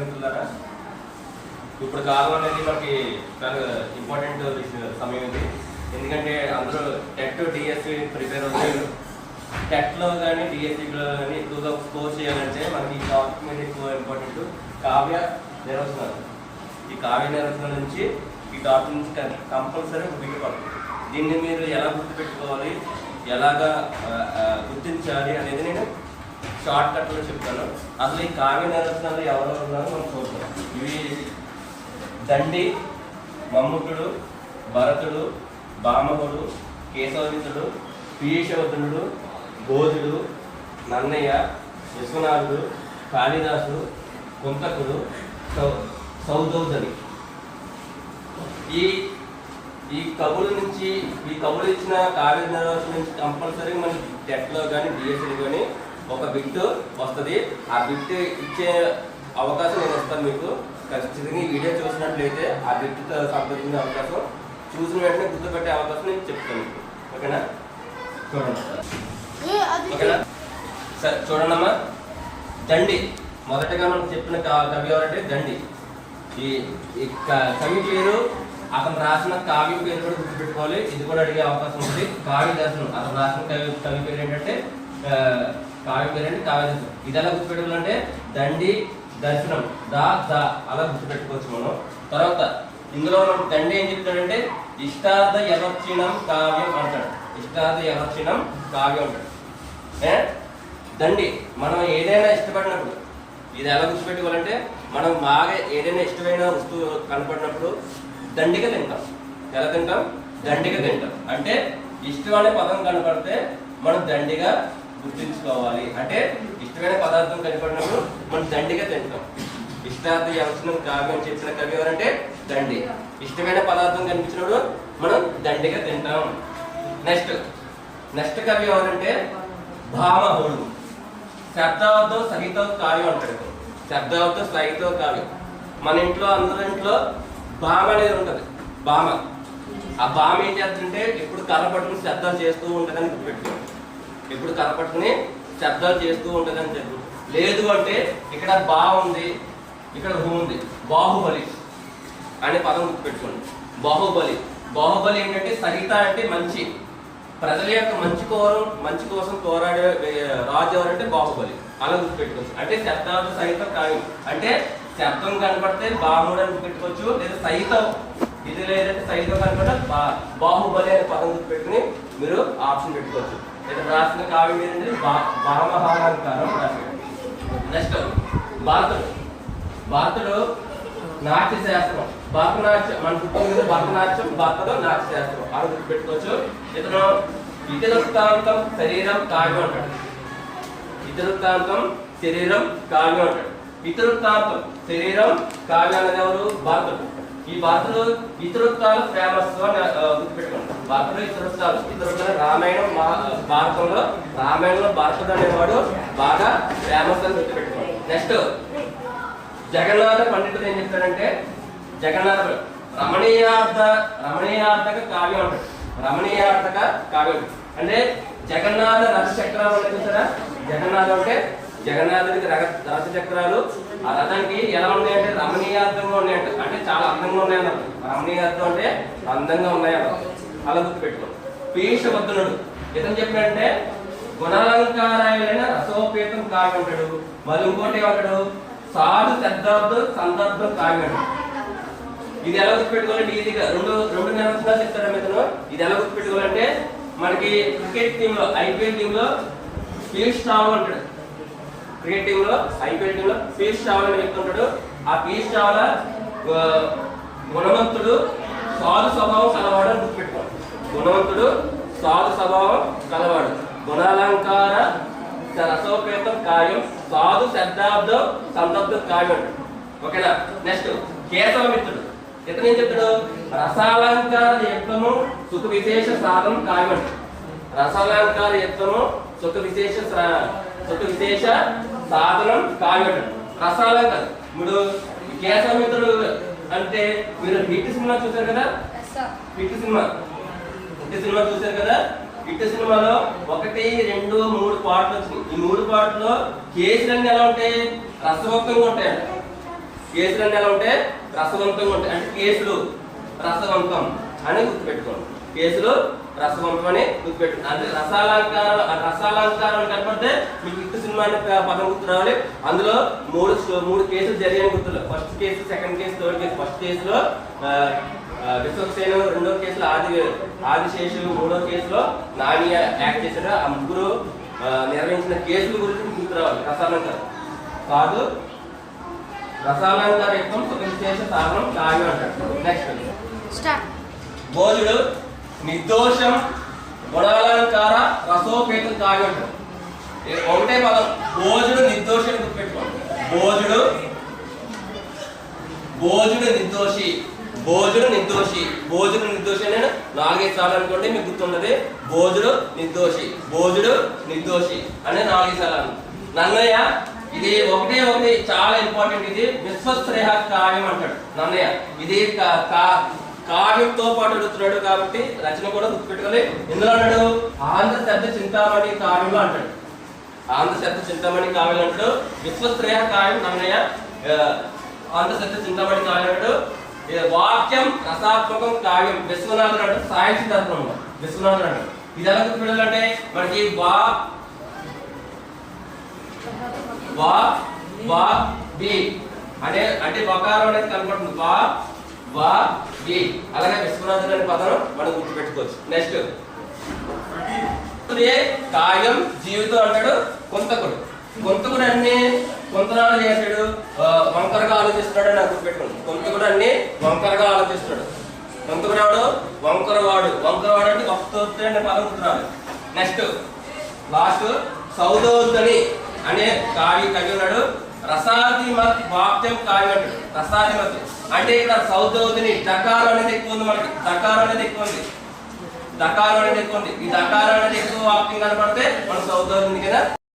మిత్రులారా ఇప్పుడు కాలం అనేది మనకి చాలా ఇంపార్టెంట్ సమయం ఇది. ఎందుకంటే అందరూ టెట్ డిఎస్సి ప్రిపేర్ అవుతారు టెట్లో కానీ డిఎస్సిలో కానీ ఎక్కువగా స్కోర్ చేయాలంటే మనకి ఈ టాపిక్ మీద ఎక్కువ ఇంపార్టెంట్ కావ్య నిర్వచనాలు ఈ కావ్య నిర్వచనాల నుంచి ఈ టాపిక్ నుంచి కంపల్సరీ ఉపయోగపడుతుంది దీన్ని మీరు ఎలా గుర్తుపెట్టుకోవాలి? ఎలాగా గుర్తించాలి అనేది నేను షార్ట్ కట్లో చెప్తాను. అసలు ఈ కావ్య నిరసనలు ఎవరెవరు ఉన్నారో మనం చూద్దాం. ఇవి దండి మమ్ముకుడు భరతుడు బామగుడు కేశవమిత్రుడు పీయూషవర్ధనుడు బోధుడు నన్నయ్య విశ్వనాథుడు కాళిదాసు కుంతకుడు సౌ సౌదౌదని ఈ ఈ కవుల నుంచి ఈ కవులు ఇచ్చిన కావ్య నిర్వహణ నుంచి కంపల్సరీ మనకి టెట్లో కానీ బిఎస్సీలో కానీ ఒక బిట్ వస్తుంది. ఆ బిట్ ఇచ్చే అవకాశం నేను ఇస్తాను మీకు. ఖచ్చితంగా ఈ వీడియో చూసినట్లయితే ఆ బిట్ సంప్రదించే అవకాశం చూసిన వెంటనే గుర్తుపెట్టే అవకాశం నేను చెప్తాను ఓకేనా? చూడండి ఓకేనా? సరే చూడండమ్మా దండి. మొదటగా మనం చెప్పిన కవి ఎవరంటే దండి. ఈ కవి పేరు అతను రాసిన కావ్యం పేరు కూడా గుర్తుపెట్టుకోవాలి. ఇది కూడా అడిగే అవకాశం ఉంది. కావ్య దర్శనం అతను రాసిన కవి కవి పేరు ఏంటంటే కావ్యం పేరు కావ్య దర్శనం. ఇది ఎలా గుర్తుపెట్టుకోవాలంటే దండి దర్శనం దా దా అలా గుర్తుపెట్టుకోవచ్చు మనం. తర్వాత ఇందులో మనం దండి ఏం చెప్తాడంటే ఇష్టార్థ యవక్షిణం కావ్యం అంటాడు. ఇష్టార్థ యవక్షిణం కావ్యం అంటాడు. దండి మనం ఏదైనా ఇష్టపడినప్పుడు ఇది ఎలా గుర్తుపెట్టుకోవాలంటే మనం బాగా ఏదైనా ఇష్టమైన వస్తువు కనపడినప్పుడు దండిగా తింటాం. ఎలా తింటాం? దండిగా తింటాం. అంటే ఇష్టం అనే పదం కనపడితే మనం దండిగా గుర్తుంచుకోవాలి. అంటే ఇష్టమైన పదార్థం కనపడినప్పుడు మనం దండిగా తింటాం. ఇష్టార్థ యవచనం కావ్యం చెప్పిన కవి ఎవరంటే దండి. ఇష్టమైన పదార్థం కనిపించినప్పుడు మనం దండిగా తింటాం. నెక్స్ట్ నెక్స్ట్ కవి ఎవరంటే భామహుడు. శబ్దాలతో సహిత కావ్యం అంటాడు శబ్దాలతో సహిత కావ్యం. మన ఇంట్లో అందరి ఇంట్లో భామ అనేది ఉంటుంది. భామ. ఆ భామ ఏం చేస్తుంటే ఎప్పుడు కర్ర పట్టుకుని శబ్దాలు చేస్తూ ఉంటుందని గుర్తుపెట్టుకోండి ఎప్పుడు కనపట్టుకుని శబ్దాలు చేస్తూ ఉంటుందని చెప్పు. లేదు అంటే ఇక్కడ బా ఉంది ఇక్కడ హూ ఉంది. బాహుబలి అనే పదం గుర్తుపెట్టుకోండి. బాహుబలి. బాహుబలి ఏంటంటే సహిత అంటే మంచి. ప్రజల యొక్క మంచి కోరం మంచి కోసం పోరాడే రాజు ఎవరంటే బాహుబలి. అలా గుర్తుపెట్టుకోవచ్చు. అంటే శబ్దాలు సహితం కావ్యం అంటే శబ్దం కనపడితే బాహుడు అని గుర్తుపెట్టుకోవచ్చు లేదా సహితం ఇది ఏదైతే సహితం కనపడితే బా- బాహుబలి అనే పదం గుర్తుపెట్టుకుని మీరు ఆప్షన్ పెట్టుకోవచ్చు. ఇక్కడ రాసిన కావ్యం ఏంటంటే భామహాలంకారం రాశాడు నెక్స్ట్ భారతుడు. భారతుడు నాట్య శాస్త్రం భరతనాట్యం మన చుట్టూ మీద భరతనాట్యం భర్తలో నాట్య శాస్త్రం అని గుర్తుపెట్టుకోవచ్చు ఇతను ఇతరుత్తాంతం శరీరం కావ్యం అంటాడు. ఇతరుత్తాంతం శరీరం కావ్యం అంటాడు. ఇతరుత్తాంతం శరీరం కావ్యం అనేది ఎవరు? భారతుడు. ఈ భారతలో ఇతరుత్తాలు ఫేమస్ అని గుర్తుపెట్టుకోండి. భారతుడు ఇతరుత్తాలు ఇతరుత్తాలు రామాయణం మహా- భారతంలో రామాయణంలో భారతుడు అనేవాడు బాగా ఫేమస్ అని గుర్తుపెట్టుకోండి. నెక్స్ట్ జగన్నాథ పండితుడు ఏం చెప్తాడంటే జగన్నాథ రమణీయార్థ రమణీయార్థక కావ్యం అంటాడు. రమణీయార్థక కావ్యం. అంటే జగన్నాథ రథ చక్రం అంటే చూసారా? జగన్నాథం అంటే జగన్నాథుడికి రథ రథ చక్రాలు ఆ రథానికి ఎలా ఉన్నాయంటే రమణీయార్థంగా ఉన్నాయంట. అంటే చాలా అందంగా ఉన్నాయన్నమాట రమణీయార్థం అంటే అందంగా ఉన్నాయన్నమాట అలా గుర్తుపెట్టుకో. పీషభద్రుడు ఇతను చెప్పినంటే గుణాలంకారాయలైన రసోపేతం కావ్యం ఉంటాడు. మరి ఇంకోటి ఏమంటాడు సాధు శబ్దార్థం సందర్భం కావ్యం ఇది ఎలా గుర్తుపెట్టుకోవాలంటే ఈజీగా రెండు రెండు నిర్వచనాలు చెప్తారా ఇతను. ఇది ఎలా గుర్తుపెట్టుకోవాలంటే మనకి క్రికెట్ టీంలో ఐపీఎల్ టీంలో పీయూష్ రావు అంటాడు క్రికెట్లో ఐపీఎల్ టీమ్లో పీయూష్ చావ్లా అని వ్యక్తి ఉంటాడు. ఆ పీయూష్ చావ్లా గుణవంతుడు సాధు స్వభావం కలవాడు అని గుణవంతుడు సాధు స్వభావం కలవాడు. గుణాలంకార రసోపేతం కాయం సాధు శబ్దాబ్దం సందబ్దం కాయం ఓకేనా? నెక్స్ట్ కేశవమిత్రుడు ఇతను ఏం చెప్తాడు? రసాలంకార యత్నము సుఖ విశేష సాధనం కావ్యం రసాలంకార యత్నము సుఖ విశేష సుఖ విశేష సాధనం కావ్యం అంటాడు. రసాలంకారం ఇప్పుడు కేశవమిత్రుడు అంటే మీరు హిట్ సినిమా చూసారు కదా? Hit cinema. హిట్ సినిమా చూసారు కదా? హిట్ సినిమాలో ఒకటి రెండు మూడు పాటలు వచ్చినాయి. ఈ మూడు పాటల్లో కేసులన్నీ ఎలా ఉంటాయి? రసవత్తంగా ఉంటాయంట. కేసులు అన్నీ ఎలా ఉంటాయి? రసవంతంగా ఉంటాయి. అంటే కేసులు రసవంతం అని గుర్తుపెట్టుకోండి. కేసులు రసవంతం అని గుర్తుపెట్టుకోండి అంటే రసాలంకారం రసాలంకారం కనపడితే మీకు ఇటు సినిమా అనే పదం గుర్తు రావాలి. అందులో మూడు మూడు కేసులు జరిగాయని గుర్తులేదు first case second case third case. First కేసులో విశ్వక్సేను రెండో కేసులో ఆది ఆదిశేషు మూడో కేసులో నాని యాక్ట్ చేశారు ఆ ముగ్గురు నిర్వహించిన కేసుల గురించి మీకు గుర్తు రావాలి. రసాలంకారం. కాదు రసాలంకార యుక్తం సుఖవిశేష సాధనం కావ్యం అంటాడు నెక్స్ట్ భోజుడు నిర్దోషం గొడవలంకార రసోపేతం కావ్యం ఒకటే పదం. భోజుడు నిర్దోషం గుర్తుపెట్టుకోండి భోజుడు భోజుడు నిర్దోషి. భోజుడు నిర్దోషి. భోజుడు నిర్దోషి నేను నాలుగైదు సార్లు అనుకోండి మీకు గుర్తున్నది భోజుడు నిర్దోషి. భోజుడు నిర్దోషి అనే నాలుగైదు సార్లు నన్నయ్య ఇది ఒకటే ఒకటి చాలా ఇంపార్టెంట్ ఇది. విశ్వశ్రేయ కావ్యం అంటాడు. నన్నయ్య ఇది కావ్యంతో పాటు అడుగుతున్నాడు కాబట్టి రచన కూడా గుర్తుపెట్టుకొని ఎందులో అన్నాడు? ఆంధ్ర శబ్ద చింతామణి కావ్యంలో అంటాడు. ఆంధ్ర శబ్ద చింతామణి కావ్యం అంటాడు. విశ్వశ్రేయ కావ్యం నన్నయ్య ఆంధ్ర శబ్ద చింతామణి కావ్యం అంటాడు. వాక్యం రసాత్మకం కావ్యం విశ్వనాథుడు అంటే సాయం సిద్ధాంతం విశ్వనాథుడు అంటాడు. ఇది ఎలా గుర్తుపెట్టాలంటే మనకి వా వా వా బి అనే అంటే వకారం అనేది కనపడుతుంది. వా వా బి అలాగే విశ్వనాథుడు అనే పదం మనం గుర్తుపెట్టుకోవచ్చు. నెక్స్ట్ ఏ కాయం జీవితం అంటాడు? కొంతకుడు. కొంతకుడు అన్ని కొంతనాలు చేశాడు. వంకరగా ఆలోచిస్తున్నాడు అని నాకు పెట్టుకోండి కొంతకుడు అన్ని వంకరగా ఆలోచిస్తున్నాడు. కొంతకుడు ఎవడు? వంకరవాడు. వంకరవాడు అంటే వస్తుంది అనే పదం గుర్తురాలి నెక్స్ట్ లాస్ట్ సౌదోద్దని అనే కావి కవి ఉన్నాడు. రసాధిమత్ వాక్యం కావి అంటాడు. రసాధిమతి అంటే ఇక్కడ సౌదోదిని డకారం అనేది ఎక్కువ ఉంది మనకి. డకారం అనేది ఎక్కువ ఉంది. దకారం అనేది ఎక్కువ ఉంది. ఈ దకారం అనేది ఎక్కువ వాక్యం కనపడితే మన సౌదోదిని కదా